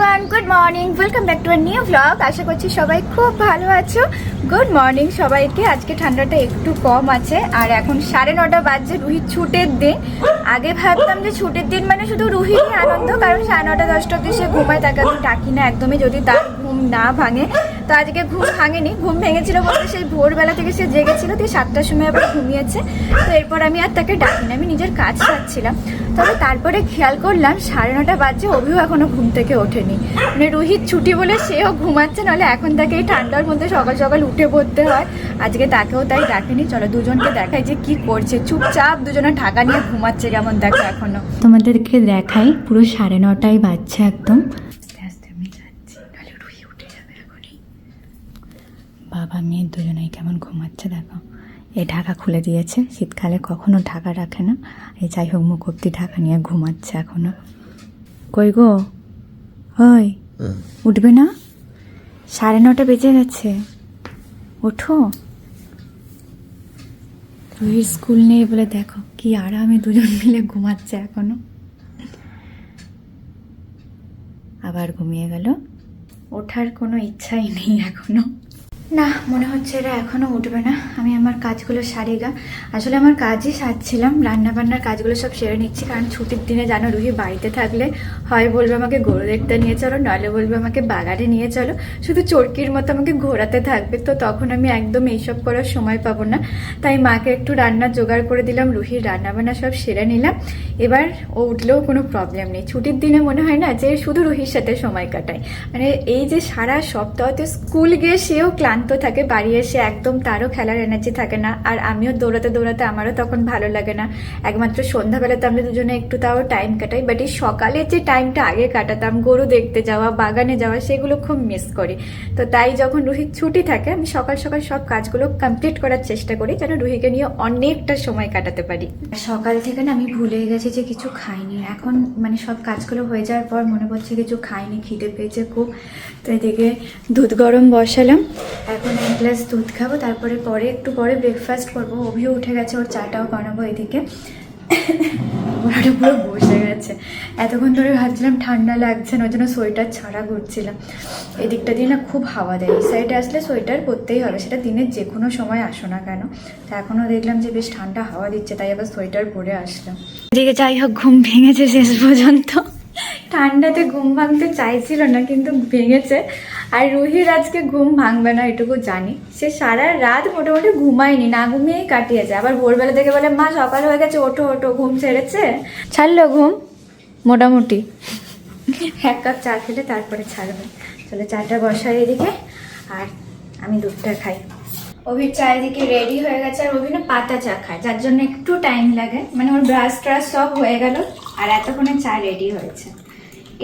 Everyone good morning welcome back to new blog আশা করছি সবাই খুব ভালো আছো। গুড মর্নিং সবাইকে। আজকে ঠান্ডাটা একটু কম আছে। আর এখন সাড়ে নটা বাজছে রুহির ছুটের দিন। আগে ভাবতাম যে ছুটের দিন মানে শুধু রুহিরই আনন্দ, কারণ সাড়ে নটা, দশটা অব্দি সে ঘুমায়, তাকে আমি ডাকি না একদমই। যদি তার ঘুম না ভাঙে তো আজকে ঘুম ভাঙেনি, ঘুম ভেঙেছিল বলতে সেই ভোরবেলা থেকে সে জেগেছিল, দিয়ে সাতটার সময় আবার ঘুমিয়েছে। তো এরপর আমি আর তাকে ডাকি না আমি নিজের কাজ সারছিলাম। তবে তারপরে খেয়াল করলাম সাড়ে নটা বাজছে, অভিও এখনও ঘুম থেকে ওঠেনি। মানে রোহিত ছুটি বলে সেও ঘুমাচ্ছে, নাহলে এখন তাকে এই ঠান্ডার মধ্যে সকাল সকাল উঠে পড়তে হয়। আজকে তাকেও তাই ডাকেনি, চলো দুজনকে দেখাই যে কি করছে। চুপচাপ দুজনে ঢাকা নিয়ে ঘুমাচ্ছে কেমন দেখো এখনও। তোমাদেরকে দেখাই, পুরো সাড়ে নটায় বাজছে একদম আস্তে আস্তে আমি যাচ্ছি নাহলে রুহি উঠে যাবে এখনই বাবা মেয়ে দুজনেই কেমন ঘুমাচ্ছে দেখো। এই ঢাকা খুলে দিয়েছে শীতকালে কখনো ঢাকা রাখে না। এই যাই হোক মুখ অব্দি ঢাকা নিয়ে ঘুমাচ্ছে এখনও। কই গো? ওই উঠবে না? সাড়ে নটা বেজে গেছে। ওঠো। রুহির স্কুল নেই বলে দেখো কি আরামে দুজন মিলে ঘুমাচ্ছে এখনও। আবার ঘুমিয়ে গেল। ওঠার কোনো ইচ্ছাই নেই এখনও। না, মনে হচ্ছে এরা এখনও উঠবে না। আমি আমার কাজগুলো সারি গা। আসলে আমার কাজই সারছিলাম, রান্নাবান্নার কাজগুলো সব সেরে নিচ্ছি, কারণ ছুটির দিনে জানো রুহি বাড়িতে থাকলে হয় বলবে আমাকে গরু দেখতে নিয়ে চলো, নইলে বলবে আমাকে বাগানে নিয়ে চলো। শুধু চরকির মতো আমাকে ঘোরাতে থাকবে, তো তখন আমি একদম এইসব করার সময় পাবো না। তাই মাকে একটু রান্না জোগাড় করে দিলাম, রুহির রান্নাবান্না সব সেরে নিলাম। এবার ও উঠলেও কোনো প্রবলেম নেই। ছুটির দিনে মনে হয় না যে শুধু রুহির সাথে সময় কাটায়। মানে এই যে সারা সপ্তাহতে স্কুল গিয়ে সেও ক্লান্ত থাকে, বাড়ি এসে একদম তারও খেলার এনার্জি থাকে না, আর আমিও দৌড়াতে দৌড়াতে আমারও তখন ভালো লাগে না। একমাত্র সন্ধ্যাবেলাতে আমরা দুজনে একটু তাও টাইম কাটাই বাট এই সকালে যে টাইমটা আগে কাটাতাম, গরু দেখতে যাওয়া, বাগানে যাওয়া, সেগুলো খুব মিস করি। তো তাই যখন রুহির ছুটি থাকে, আমি সকাল সকাল সব কাজগুলো কমপ্লিট করার চেষ্টা করি, যেন রুহিকে নিয়ে অনেকটা সময় কাটাতে পারি। সকাল থেকে না আমি ভুলে গেছি যে কিছু খাইনি। এখন মানে সব কাজগুলো হয়ে যাওয়ার পর মনে পড়ছে কিছু খাইনি, খিদে পেয়েছে খুব। তো এদিকে দুধ গরম বসালাম। এখন এক গ্লাস দুধ খাব, তারপরে পরে একটু পরে ব্রেকফাস্ট করব। অভিও উঠে গেছে, ওর চাটাও বানাবো এদিকে। ওটা পুরো বসে গেছে। এতক্ষণ ধরে ভাবছিলাম ঠান্ডা লাগছে না, ওই জন্য সোয়েটার ছাড়া ঘুরছিলাম এই দিকটা দিয়ে না খুব হাওয়া দেয়। এই সাইডে আসলে সোয়েটার পরতেই হবে, সেটা দিনের যে কোনো সময় আসো না কেন। তা এখনও দেখলাম যে বেশ ঠান্ডা হাওয়া দিচ্ছে, তাই আবার সোয়েটার পরে আসলাম। এদিকে যাই হোক, ঘুম ভেঙেছে শেষ পর্যন্ত। ঠান্ডাতে ঘুম ভাঙতে চাইছিল না, কিন্তু ভেঙেছে। আর রুহির আজকে ঘুম ভাঙবে না এটুকু জানি। সে সারা রাত মোটামুটি ঘুমায়নি না ঘুমিয়েই কাটিয়েছে। আবার ভোরবেলা থেকে বলে মা সকাল হয়ে গেছে ওঠো ওঠো ঘুম ছেড়েছে? ছাড়লো ঘুম মোটামুটি। এক কাপ চা খেলে তারপরে ছাড়বে। চলো চাটা বসাই এদিকে আর আমি দুধটা খাই। অভির চা এদিকে রেডি হয়ে গেছে আর অভি না পাতা চা খায় যার জন্য একটু টাইম লাগে। মানে ওর ব্রাশ ট্রাশ সব হয়ে গেল আর এতক্ষণে চা রেডি হয়েছে।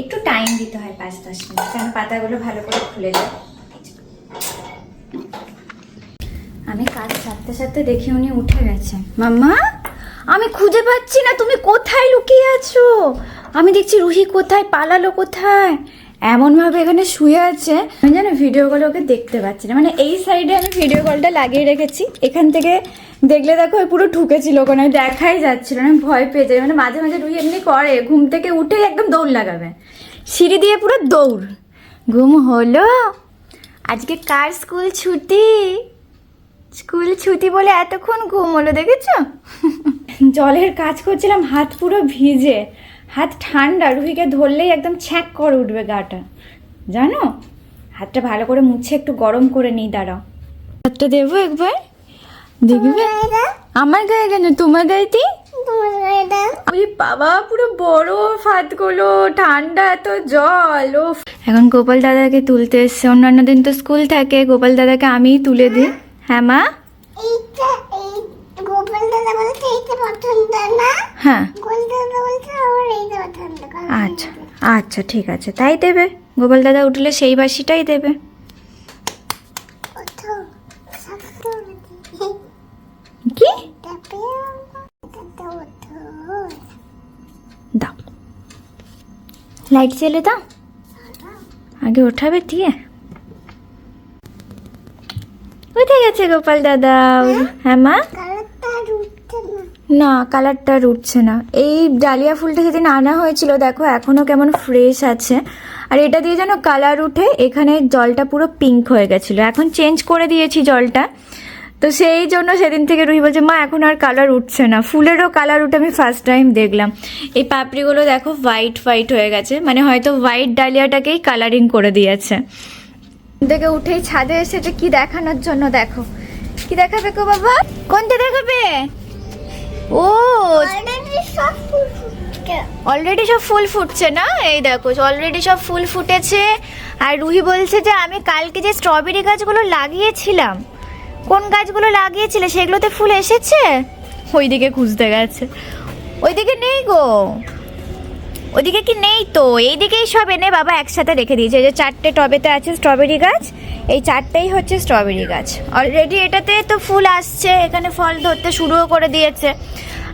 একটু টাইম দিতে হয় পাঁচ, দশ মিনিট, কারণ পাতাগুলো ভালো করে খুলে যায়। আমি কাজ সারতে সারতে দেখি উনি উঠে গেছে। মাম্মা, আমি খুঁজে পাচ্ছি না, তুমি কোথায় লুকিয়ে আছো? আমি দেখছি রুহি কোথায়, পালালো কোথায়? এমন ভাবে এখানে শুয়ে আছে, আমি জানো ভিডিও কলে ওকে দেখতে পাচ্ছি না। মানে এই সাইডে আমি ভিডিও কলটা লাগিয়ে রেখেছি। এখান থেকে দেখলে দেখো পুরো ঢুকেছিল ওখানে দেখাই যাচ্ছিল না ভয় পেয়ে যাই। মানে মাঝে মাঝে রুহি এমনি করে, ঘুম থেকে উঠেই একদম দৌড় লাগাবে। সিঁড়ি দিয়ে পুরো দৌড়। ঘুম হলো। আজকে কার স্কুল ছুটি? স্কুল ছুটি বলে এতক্ষণ ঘুম হলো, দেখেছ? জলের কাজ করছিলাম, হাত পুরো ভিজে। হাত ঠান্ডা, রুহিকে ধরলেই একদম ছ্যাঁক করে উঠবে গাটা। জানো? হাতটা ভালো করে মুছে একটু গরম করে নিই, দাঁড়াও। হাতটা দেবো একবার? দেখবে? আমার গায়ে কেন? তোমার গায়েতে ওই বাবা পুরো বড় ফাতগুলো ঠান্ডা এত জল ও এখন গোপাল দাদাকে তুলতে এসছে। অন্যান্য দিন তো স্কুল থাকে। গোপাল দাদাকে আমিই তুলে দিই। হ্যাঁ মা? হ্যাঁ। গোল আচ্ছা আচ্ছা ঠিক আছে। তাই দেবে। গোপাল দাদা উঠলে সেই বাসিটাই দেবে ওঠো শক্ত হচ্ছে কি তারপরে এটা ওঠো দাও লাইট জ্বেলে দাও। আগে ওঠাবে, দিয়ে। উঠে গেছে গোপাল দাদা। হ্যাঁ মা? না, কালারটা উঠছে না। এই ডালিয়া ফুলটা সেদিন আনা হয়েছিল, দেখো, এখনও কেমন ফ্রেশ আছে। আর এটা দিয়ে যেন কালার উঠে, এখানে জলটা পুরো পিঙ্ক হয়ে গেছিল। এখন চেঞ্জ করে দিয়েছি জলটা। তো সেই জন্য সেদিন থেকে রুহি বলছে মা এখন আর কালার উঠছে না। ফুলেরও কালার উঠে আমি ফার্স্ট টাইম দেখলাম। এই পাপড়িগুলো দেখো হোয়াইট হোয়াইট হয়ে গেছে। মানে হয়তো হোয়াইট ডালিয়াটাকেই কালারিং করে দিয়েছে। থেকে উঠেই ছাদে এসেছে কি দেখানোর জন্য দেখো। কি দেখাবে গো বাবা? কোনটা দেখাবে? ও অলরেডি সব ফুল ফুটছে। অলরেডি সব ফুল ফুটছে না? এই দেখো অলরেডি সব ফুল ফুটেছে। আর রুহি বলছে যে আমি কালকে যে স্ট্রবেরি গাছগুলো লাগিয়েছিলাম কোন গাছগুলো লাগিয়েছিলে? সেগুলোতে ফুল এসেছে? ওইদিকে খুঁজতে গেছে। ওইদিকে নেই গো। ওইদিকে কি নেই তো? এইদিকেই সব এনে বাবা একসাথে রেখে দিয়েছে। এই যে চারটে টবেতে আছে স্ট্রবেরি গাছ এই চারটেই হচ্ছে স্ট্রবেরি গাছ। অলরেডি এটাতে তো ফুল আসছে এখানে ফল ধরতে শুরুও করে দিয়েছে।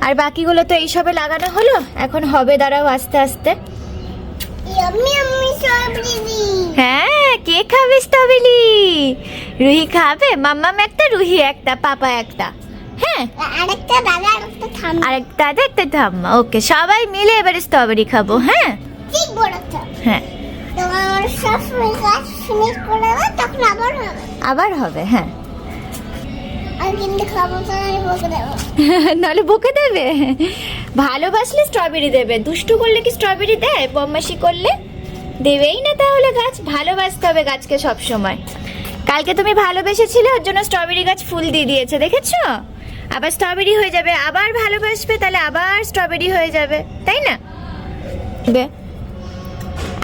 আর বাকিগুলো তো এইসবে লাগানো হলো এখন হবে দাঁড়াও আস্তে আস্তে। হ্যাঁ কে খাবে স্ট্রবেরি? রুহি খাবে? মাম্মাম একটা রুহি একটা পাপা একটা। হ্যাঁ। আরেকটা দাদা আরেকটা আর একটা দাদা একটা ধাম্মা ওকে সবাই মিলে এবারে স্ট্রবেরি খাব হ্যাঁ? ঠিক বলেছ হ্যাঁ। আবার হবে হ্যাঁ। নাহলে বকে দেবে? ভালোবাসলে স্ট্রবেরি দেবে। দুষ্টু করলে কি স্ট্রবেরি দেয়? বদমাশি করলে? দেবেই না তাহলে গাছ। ভালোবাসতে হবে গাছকে সব সময় কালকে তুমি ভালোবেসেছিলে ওর জন্য স্ট্রবেরি গাছ ফুল দিয়ে দিয়েছে দেখেছ? আবার স্ট্রবেরি হয়ে যাবে। আবার ভালোবাসবে তাহলে আবার স্ট্রবেরি হয়ে যাবে। তাই না? বে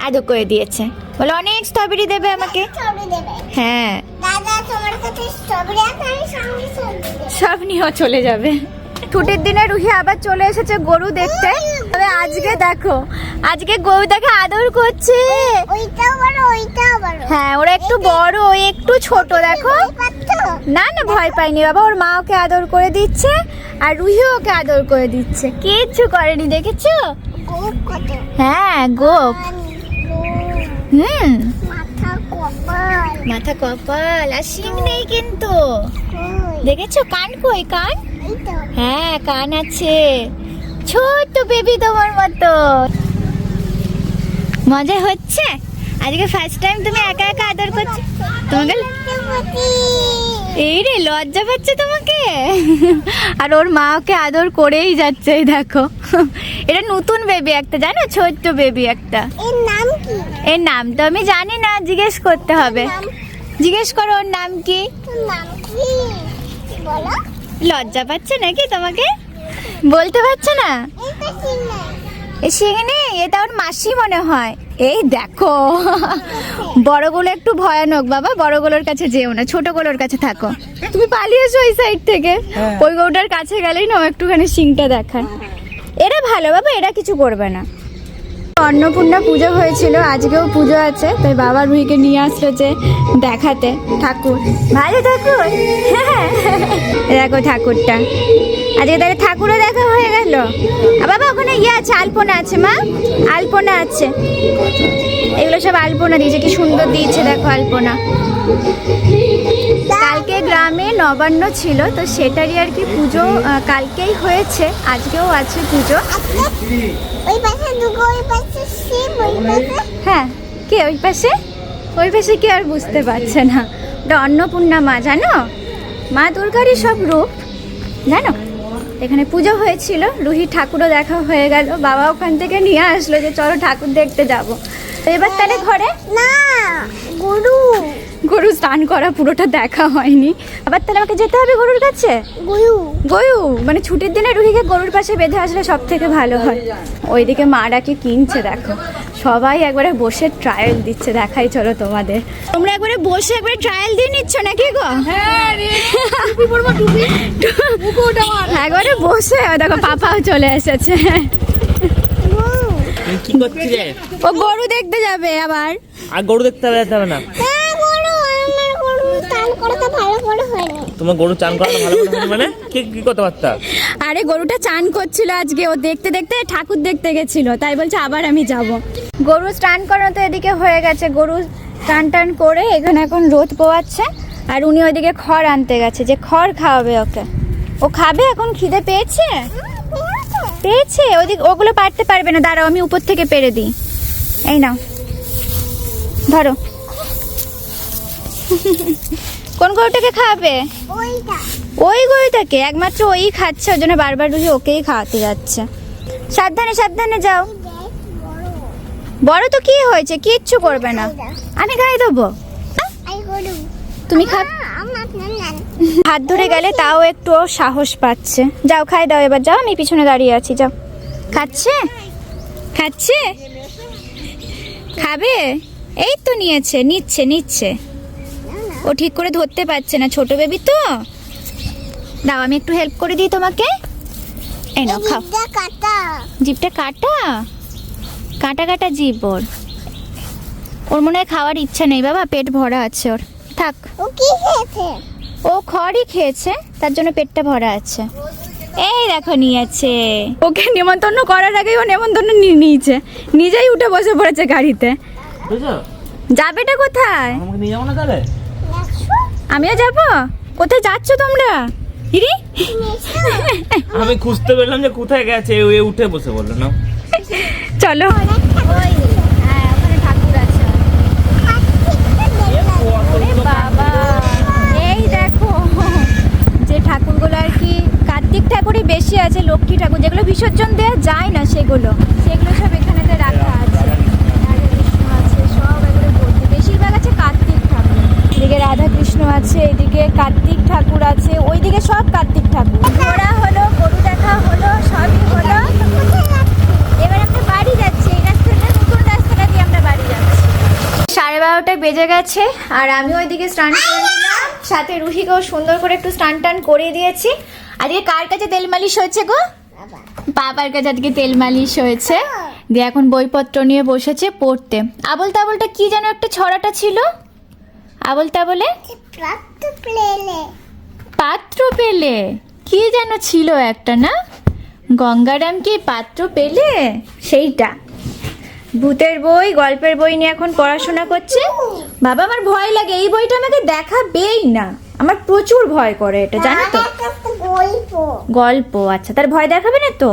আদৌ করে দিয়েছে। বলে অনেক স্ট্রবেরি দেবে আমাকে। স্ট্রবেরি দেবে। হ্যাঁ। সব নিয়েও চলে যাবে। ছুটির দিনে রুহি আবার চলে এসেছে গরু দেখতে। তবে আজকে দেখো আজকে গরুটাকে আদর করছে। হ্যাঁ ওরা একটু বড় ওই একটু ছোট দেখো। না না ভয় পাইনি বাবা ওর মা ওকে আদর করে দিচ্ছে আর রুহি ওকে আদর করে দিচ্ছে। কিচ্ছু করেনি দেখেছ? হ্যাঁ গোপ। হুম। মাথা কপাল। আর শিং নেই কিন্তু। দেখেছ কান কই কান? হ্যাঁ কান আছে। ছোট্ট বেবি তোমার মতো। মজা হচ্ছে? আজকে ফার্স্ট টাইম তুমি একা একা আদর করছ? তোমাকে। এই রে লজ্জা পাচ্ছে তোমাকে? আর ওর মা ওকে আদর করেই যাচ্ছে দেখো। এটা নতুন বেবি একটা জানো? ছোট্ট বেবি একটা। এর নাম কি? এর নাম তো আমি জানি না জিজ্ঞেস করতে হবে। জিজ্ঞেস করো ওর নাম কি? নাম কি? বলো। লজ্জা পাচ্ছে নাকি তোমাকে? বলতে পারছ না? সেখানে এটা ওর মাসি মনে হয়। এই দেখো বড়গুলো একটু ভয়ানক বাবা বড়গুলোর কাছে যেও না ছোটগুলোর কাছে থাকো। তুমি পালিয়েছো ওই সাইড থেকে। ওই গৌটার কাছে গেলেই না ও একটুখানি শিংটা দেখায়। এরা ভালো বাবা এরা কিছু করবে না। অন্নপূর্ণা পুজো হয়েছিল আজকেও পুজো আছে তাই বাবার রুহিকে নিয়ে আসলো যে দেখাতে। ঠাকুর। ভালো ঠাকুর। হ্যাঁ দেখো ঠাকুরটা। আজকে তাহলে ঠাকুরও দেখা হয়ে গেল? বাবা ওখানে ইয়ে আছে আলপনা আছে মা। আলপনা আছে। এগুলো সব আলপনা দিয়েছে কি সুন্দর দিয়েছে দেখো আলপনা। কালকে গ্রামে নবান্ন ছিল তো সেটারই আর কি পুজো কালকেই হয়েছে আজকেও আছে পুজো। ওই পাশে দুটো ওই পাশে শিব ওই পাশে হ্যাঁ কে ওই পাশে? ওই পাশে কে আর বুঝতে পারছে না। ওটা অন্নপূর্ণা মা জানো? মা দুর্গারই সব রূপ জানো? এখানে পুজো হয়েছিল রুহি ঠাকুরও দেখা হয়ে গেল বাবা ওখান থেকে নিয়ে আসলো যে চলো ঠাকুর দেখতে যাব। তো এবার তাহলে ঘরে না গরু। গরু স্নান করা পুরোটা দেখা হয়নি। আবার তাহলে আমাকে যেতে হবে গরুর কাছে? গরু গয়ু? মানে ছুটির দিনে রুহিকে গরুর পাশে বেঁধে আসলে সব থেকে ভালো হয়। ওইদিকে মারা কি কিনছে দেখো। সবাই একবারে বসে ট্রায়াল দিচ্ছে দেখাই চলো তোমাদের। তোমরা একবারে বসে একবারে ট্রায়াল দিয়ে নিচ্ছ নাকি গো? একবারে বসে দেখো পাপাও চলে এসেছে। ও গরু দেখতে যাবে আবার। আর গরু দেখতে হবে না। তোমার গরু চান করাটা ভালো করে হয়নি মানে? কি কি করতে আরে গরুটা চান করছিল আজকে ও দেখতে দেখতে ঠাকুর দেখতে গেছিল তাই বলছে আবার আমি যাব। গরু স্নান করানো তো এদিকে হয়ে গেছে গরু টান টান করে এখানে এখন রোদ পোয়াচ্ছে আর উনি ওইদিকে খড় আনতে গেছে যে খড় খাওয়াবে ওকে। ও খাবে এখন খিদে পেয়েছে? পেয়েছে ওদিক ওগুলো পারতে পারবে না দাঁড়াও আমি উপর থেকে পেরে দিই। এই নাও ধরো। কোন গরুটাকে খাওয়াবে? ওই গরুটাকে? একমাত্র ওই খাচ্ছে ওই জন্য বারবার রুহি ওকেই খাওয়াতে যাচ্ছে। সাবধানে সাবধানে যাও। বড়। তো কি হয়েছে? কিচ্ছু করবে না। আমি খাইয়ে দেবো। হ্যাঁ? তুমি খা হাত ধরে গেলে তাও একটু সাহস পাচ্ছে। যাও খাই দাও এবার যাও আমি পিছনে দাঁড়িয়ে আছি যাও। খাচ্ছে? খাচ্ছে? খাবে? এই তো নিয়েছে নিচ্ছে নিচ্ছে। ও ঠিক করে ধরতে পারছে না ছোট বেবি তো। দাও আমি একটু হেল্প করে দিই তোমাকে। এই নাও খাও। জিভটা কাটা। জিভটা কাটা? কাটা কাটা জিভ ওর। ওর মনে হয় খাওয়ার ইচ্ছা নেই বাবা পেট ভরা আছে ওর। থাক। ও কি খেয়েছে? ও খড়ই খেয়েছে তার জন্য পেটটা ভরা আছে। এই দেখো নিয়েছে। ওকে নেমন্তন্ন করার আগেই ও নেমন্তন্ন নিয়ে নিয়েছে। নিজেই উঠে বসে পড়েছে গাড়িতে। বুঝছ? যাবেটা কোথায়? নিয়ে যাব না তাহলে? আমিও যাব? কোথায় যাচ্ছ তোমরা? ইরি? আমি খুঁজতে পেলাম যে কোথায় গেছে ও উঠে বসে বলল না চলো। হ্যাঁ ওখানে ঠাকুর আছে ওরে বাবা এই দেখো যে ঠাকুরগুলো আর কি কার্তিক ঠাকুরই বেশি আছে লক্ষ্মী ঠাকুর যেগুলো বিসর্জন দেওয়া যায় না সেগুলো। সেগুলো সব এখানেতে রাখা আছে। রাধা কৃষ্ণ আছে সব এগুলো বেশিরভাগ আছে কার্তিক ঠাকুর। এদিকে রাধা কৃষ্ণ আছে এদিকে কার্তিক ঠাকুর আছে ওইদিকে সব কার্তিক ঠাকুর। ঘোরা হলো গরু দেখা হলো সবই হলো। এবার আমরা বাড়ি যাচ্ছি এই রাস্তাটা নতুন রাস্তাটা দিয়ে আমরা বাড়ি যাচ্ছি। সাড়ে বারোটায় বেজে গেছে আর আমি ওইদিকে স্নান করে নিলাম। সাথে রুহিকেও সুন্দর করে একটু স্নান টান করে দিয়েছি। আর আজকে কার কাছে তেল মালিশ হয়েছে গো? বাবার কাছে আজকে তেল মালিশ হয়েছে। দিয়ে এখন বইপত্র নিয়ে বসেছে পড়তে। আবল তাবলটা কি যেন একটা ছড়াটা ছিল? আবল তাবলে পাত্র পেলে কি যেন ছিল একটা না? গঙ্গারাম কি পাত্র পেলে সেইটা। ভূতের বই গল্পের বই নিয়ে এখন পড়াশোনা করছে? বাবা আমার ভয় লাগে। এই বইটা আমাকে দেখাবেই না। আমার প্রচুর ভয় করে এটা জানো তো? গল্প আচ্ছা। তার ভয় দেখাবে না তো?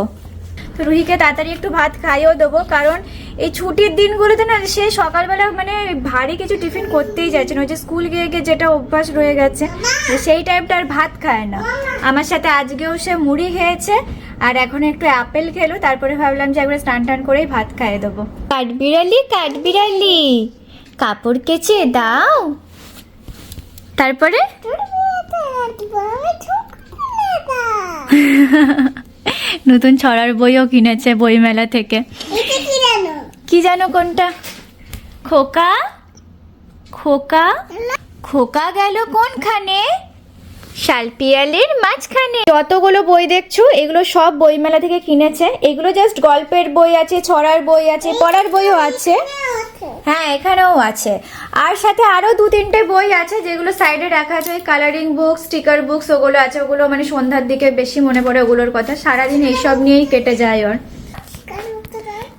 তো রুহিকে তাড়াতাড়ি একটু ভাত খাইয়েও দেবো কারণ এই ছুটির দিনগুলোতে না সে সকালবেলা মানে ভারী কিছু টিফিন করতেই যাচ্ছে না। ওই যে স্কুল গিয়ে গিয়ে যেটা অভ্যাস রয়ে গেছে সেই টাইপটা আর ভাত খায় না। আমার সাথে আজকেও সে মুড়ি খেয়েছে আর এখন একটু আপেল খেলো তারপরে ভাবলাম যে একবার স্নান টান করেই ভাত খাইয়ে দেবো। কাঠবিড়ালি কাঠবিড়ালি কাপড় কেচে দাও। তারপরে? নতুন ছড়ার বইও কিনেছে বইমেলা থেকে। কি জানো? কি জানো কোনটা? খোকা? খোকা? খোকা গেল কোনখানে? শালপিয়ালের মাঝখানে। যতগুলো বই দেখছ, এগুলো সব বইমেলা থেকে কিনেছে। এগুলো জাস্ট গল্পের বই আছে, ছড়ার বই আছে, পড়ার বইও আছে। হ্যাঁ এখানেও আছে। আর সাথে আরও দু তিনটে বই আছে, যেগুলো সাইডে রাখা আছে কালারিং বুক স্টিকার বুকস ওগুলো আছে। ওগুলো মানে সন্ধ্যার দিকে বেশি মনে পড়ে ওগুলোর কথা। সারাদিন এইসব নিয়েই কেটে যায় ওর।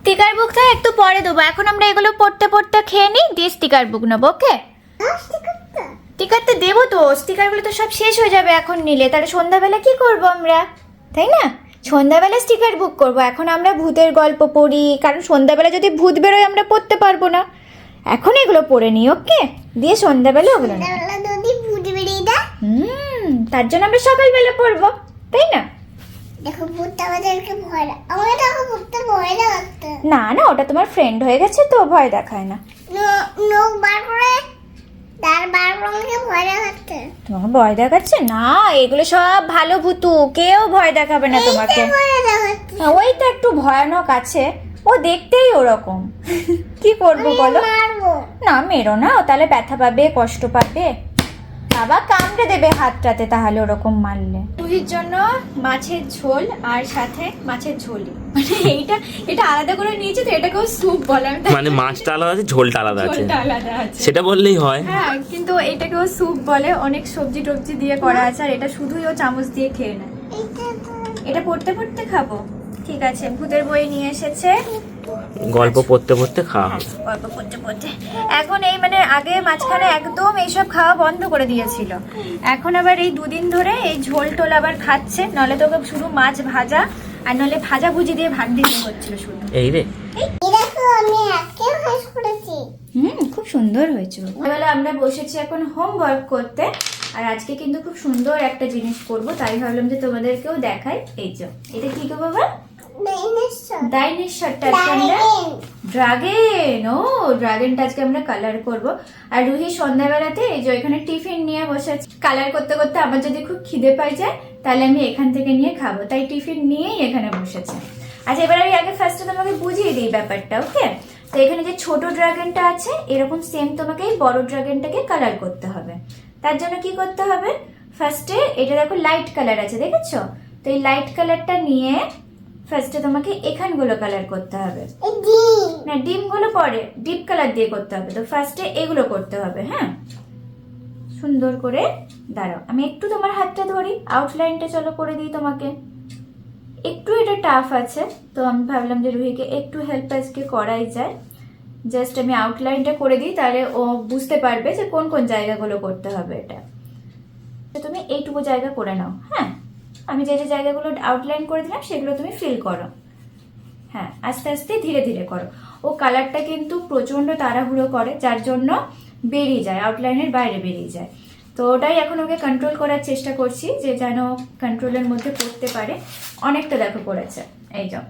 স্টিকার বুকটা একটু পরে দেবো। এখন আমরা এগুলো পড়তে পড়তে খেয়ে নিই, দিয়ে স্টিকার বুক নেব ওকে করতে স্টিকার তো দেবো তো। স্টিকারগুলো তো সব শেষ হয়ে যাবে এখন নিলে। তাহলে সন্ধ্যাবেলা কি করব আমরা? তাই না? সন্ধ্যাবেলা স্টিকার বুক করব। এখন আমরা ভূতের গল্প পড়ি। কারণ সন্ধ্যাবেলা যদি ভূত বেরোয় আমরা পড়তে পারব না। এখন এগুলো পড়ে নিই ওকে দিয়ে সন্ধ্যাবেলা ওগুলো যদি ভূত বেরিয়ে দেয় হুম তার জন্য আমরা সকালবেলা পড়ব। তাই না? দেখো ভূত আমাদেরকে ভয় আমাকে দেখো ভূতটা ভয় না না ওটা তোমার ফ্রেন্ড হয়ে গেছে তো ভয় দেখায় না। নো- নখ বার করে তোমাকে ভয় দেখাচ্ছে? না এগুলো সব ভালো ভূতু কেউ ভয় দেখাবে না তোমাকে। হ্যাঁ, ওই তো একটু ভয়ানক আছে ও দেখতেই ওরকম। কি করব বলো? না মেরো না তাহলে ব্যথা পাবে কষ্ট পাবে। বাবা কামড়ে দেবে হাতটাতে তাহলে ওরকম মারলে। রুহির জন্য মাছের ঝোল আর সাথে মাছের ঝোলি মানে এইটা এটা আলাদা করে নিয়েছে তো এটাকেও স্যুপ বলে। আমি মানে মাছটা আলাদা আছে ঝোলটা আলাদা আছে। ঝোলটা আলাদা আছে। সেটা বললেই হয়। হ্যাঁ কিন্তু এটাকেও স্যুপ বলে অনেক সবজি টবজি দিয়ে করা আছে আর এটা শুধুই ও চামচ দিয়ে খেয়ে নেয়। এটা পড়তে পড়তে খাব। ঠিক আছে ভূতের বই নিয়ে এসেছে। গল্প পড়তে পড়তে খাওয়া হবে। গল্প পড়তে পড়তে। এখন এই মানে আগে মাঝখানে একদম এইসব খাওয়া বন্ধ করে দিয়েছিল। এখন আবার এই দুদিন ধরে এই ঝোল টোল আবার খাচ্ছে নলে তোকে শুধু মাছ ভাজা আর নলে ভাজা ভুজি দিয়ে ভাত দিতে হচ্ছিল শুধু। এই রে। এই দেখো আমি আজকেও হাস করেছি। হুম খুব সুন্দর হয়েছে সকালবেলা আমরা বসেছি এখন হোমওয়ার্ক করতে আর আজকে কিন্তু খুব সুন্দর একটা জিনিস করব তাই ভাবলাম যে তোমাদেরকেও দেখাই। এই যে এটা কি গো বাবা? ডাইনোসরটা আমরা ড্রাগন ও ড্রাগনটা আজকে আমরা কালার করব। আর রুহি সন্ধ্যাবেলাতে এই যে এখানে টিফিন নিয়ে বসে কালার করতে করতে আমার যদি খুব খিদে পাই যায় তাহলে আমি এখান থেকে নিয়ে খাব। তাই টিফিন নিয়েই এখানে বসেছে। আচ্ছা এবার আমি আগে ফার্স্টে তোমাকে বুঝিয়ে দিই ব্যাপারটা ওকে? তো এখানে যে ছোট ড্রাগনটা আছে এরকম সেম তোমাকে এই বড় ড্রাগনটাকে কালার করতে হবে। তার জন্য কি করতে হবে? ফার্স্টে এটা দেখো লাইট কালার আছে দেখেছ? তো এই লাইট কালারটা নিয়ে ফার্স্টে তোমাকে এখানগুলো কালার করতে হবে। না ডিমগুলো পরে ডিপ কালার দিয়ে করতে হবে। তো ফার্স্টে এগুলো করতে হবে হ্যাঁ? সুন্দর করে দাঁড়াও। আমি একটু তোমার হাতটা ধরি আউটলাইনটা চলো করে দিই তোমাকে। একটু এটা টাফ আছে তো আমি ভাবলাম যে রুহিকে একটু হেল্প আজকে করাই যায়। জাস্ট আমি আউটলাইনটা করে দিই তাহলে ও বুঝতে পারবে যে কোন কোন জায়গাগুলো করতে হবে এটা। তুমি এইটুকু জায়গা করে নাও হ্যাঁ? আমি যে যে জায়গাগুলো আউটলাইন করে দিলাম, সেগুলো তুমি ফিল করো। হ্যাঁ আস্তে আস্তে ধীরে ধীরে করো। ও কালারটা কিন্তু প্রচণ্ড তাড়াহুড়ো করে, যার জন্য বেরিয়ে যায় আউটলাইনের বাইরে বেরিয়ে যায়। তো ওটাই এখন ওকে কন্ট্রোল করার চেষ্টা করছি, যে যেন কন্ট্রোলের মধ্যে পড়তে পারে। অনেকটা দেখো পড়েছে, এই যাও।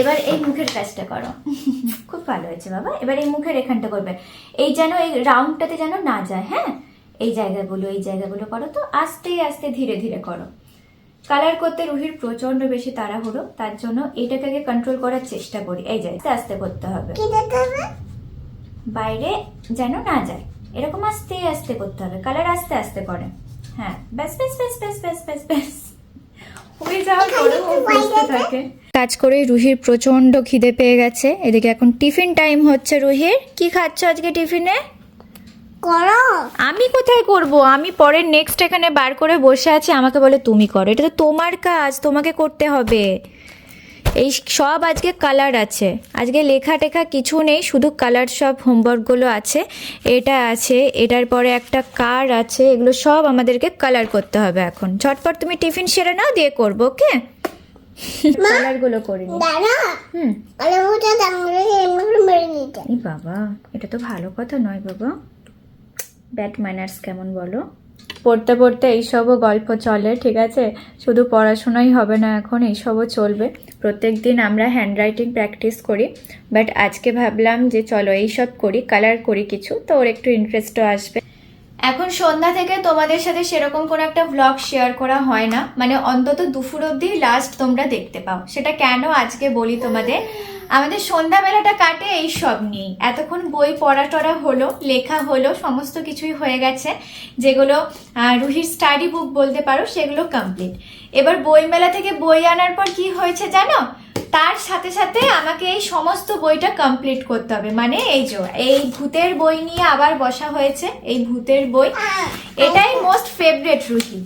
এবার এই মুখের কাজটা করো। খুব ভালো হয়েছে বাবা। এবার এই মুখের এখানটা করবে। এই যেন এই রাউন্ডটাতে যেন না যায় হ্যাঁ? এই জায়গাগুলো এই জায়গাগুলো করো তো, আস্তে আস্তে ধীরে ধীরে করো। কালার করতে রুহির প্রচণ্ড বেশি তাড়াহুড়ো তার জন্য এটাকে আগে কন্ট্রোল করার চেষ্টা করি। এই যে আস্তে আস্তে করতে হবে। বাইরে যেন না যায়। এরকম আস্তে আস্তে করতে হবে। কালার আস্তে আস্তে করে। হ্যাঁ ব্যাস ব্যাস ব্যাস ব্যাস ব্যাস ব্যাস ব্যাস। হয়ে যাওয়ার থাকে। কাজ করে রুহির প্রচণ্ড খিদে পেয়ে গেছে। এদিকে এখন টিফিন টাইম হচ্ছে রুহির। কি খাচ্ছ আজকে টিফিনে? করো। আমি কোথায় করব? আমি পরে নেক্সট এখানে বার করে বসে আছি আমাকে বলে তুমি করো। এটা তো তোমার কাজ তোমাকে করতে হবে। এই সব আজকে কালার আছে। আজকে লেখা টেখা কিছু নেই শুধু কালার সব হোমওয়ার্কগুলো আছে। এটা আছে এটার পরে একটা কার আছে এগুলো সব আমাদেরকে কালার করতে হবে এখন। ঝটপট তুমি টিফিন সেরে নাও দিয়ে করব ওকে? কালারগুলো করে নি। হুম। বাবা এটা তো ভালো কথা নয় বাবা। ব্যাড ম্যানার্স কেমন বলো? পড়তে পড়তে এইসবও গল্প চলে, ঠিক আছে? শুধু পড়াশোনাই হবে না এখন, এইসবও চলবে। প্রত্যেক দিন আমরা হ্যান্ড রাইটিং প্র্যাকটিস করি বাট আজকে ভাবলাম যে চলো এইসব করি কালার করি কিছু, তো ওর একটু ইন্টারেস্টও আসবে। এখন সন্ধ্যা থেকে তোমাদের সাথে সেরকম কোনো একটা ব্লগ শেয়ার করা হয় না মানে অন্তত দুপুর অবধি লাস্ট তোমরা দেখতে পাও। সেটা কেন আজকে বলি তোমাদের? আমাদের সন্ধ্যাবেলাটা কাটে এই সব নিয়েই। এতক্ষণ বই পড়া টড়া হলো লেখা হলো সমস্ত কিছুই হয়ে গেছে যেগুলো রুহির স্টাডি বুক বলতে পারো সেগুলো কমপ্লিট এবার বই মেলা থেকে বই আনার পর কি হয়েছে জানো? তার সাথে সাথে আমাকে এই সমস্ত বইটা কমপ্লিট করতে হবে। মানে এই যে এই ভূতের বই নিয়ে আবার বসা হয়েছে এই ভূতের বই। এটাই মোস্ট ফেভারেট রুহি।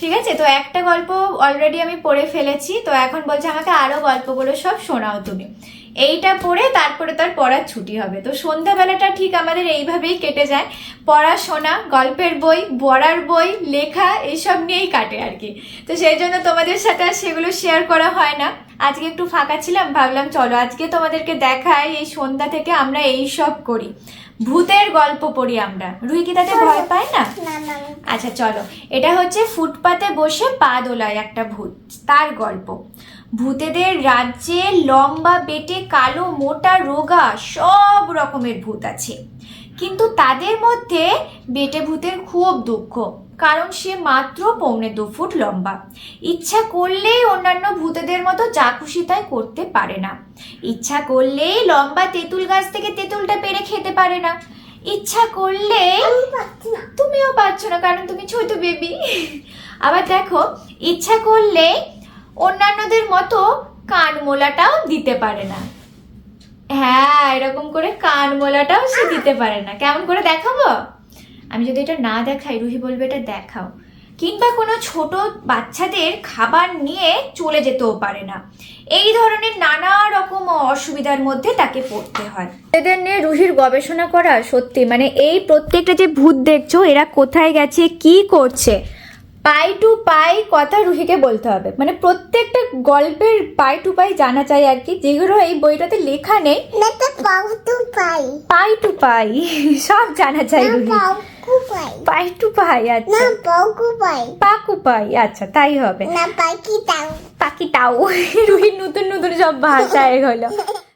ঠিক আছে? তো একটা গল্প অলরেডি আমি পড়ে ফেলেছি। তো এখন বলছে আমাকে আরও গল্পগুলো সব শোনাও তুমি। এইটা পড়ে তারপরে তার পড়ার ছুটি হবে। তো সন্ধ্যাবেলাটা ঠিক আমাদের এইভাবেই কেটে যায়। পড়াশোনা গল্পের বই পড়ার বই লেখা এইসব নিয়েই কাটে আর কি। তো সেই জন্য তোমাদের সাথে আর সেগুলো শেয়ার করা হয় না। আজকে একটু ফাঁকা ছিলাম ভাবলাম চলো আজকে তোমাদেরকে দেখাই এই সন্ধ্যা থেকে আমরা এই সব করি। ভূতের গল্প পড়ি আমরা। রুই কি তাতে ভয় পায় না। আচ্ছা চলো। এটা হচ্ছে ফুটপাতে বসে পা দোলায় একটা ভূত তার গল্প। ভূতেদের রাজ্যে লম্বা বেটে কালো মোটা রোগা সব রকমের ভূত আছে। কিন্তু তাদের মধ্যে বেটে ভূতের খুব দুঃখ কারণ সে মাত্র পৌনে দু ফুট লম্বা। ইচ্ছা করলেই অন্যান্য ভূতেদের মতো যা খুশি তাই করতে পারে না। ইচ্ছা করলেই লম্বা তেঁতুল গাছ থেকে তেঁতুলটা পেরে খেতে পারে না। ইচ্ছা না। তুমিও পাচ্ছ না কারণ তুমি ছোট বেবি আবার দেখো ইচ্ছা করলে অন্যান্যদের মতো কান মোলাটাও দিতে পারে না। হ্যাঁ এরকম করে কান মোলাটাও সে দিতে পারে না। কেমন করে দেখাবো? আমি যদি এটা না দেখাই, রুহি বলবে এটা দেখাও। কিংবা কোনো ছোট বাচ্চাদের খাবার নিয়ে চলে যেতেও পারে না। এই ধরনের নানা রকম অসুবিধার মধ্যে তাকে পড়তে হয়। এদের নিয়ে রুহির গবেষণা করা সত্যি মানে এই প্রত্যেকটা যে ভূত দেখছ, এরা কোথায় গেছে, কি করছে পাই টু পাই কথা রুহিকে বলতে হবে। মানে প্রত্যেকটা গল্পের পাই টু পাই জানা চাই আর কি। যেগুলো এই বইটাতে লেখা নেই। না পাই। পাই টু পাই। সব জানা চাই রুহি। পাই। টু পাই আচ্ছা। পাকু পাই। আচ্ছা তাই হবে। না পাখি তাও। পাখিটাও রুহির নতুন নতুন সব ভাষা হলো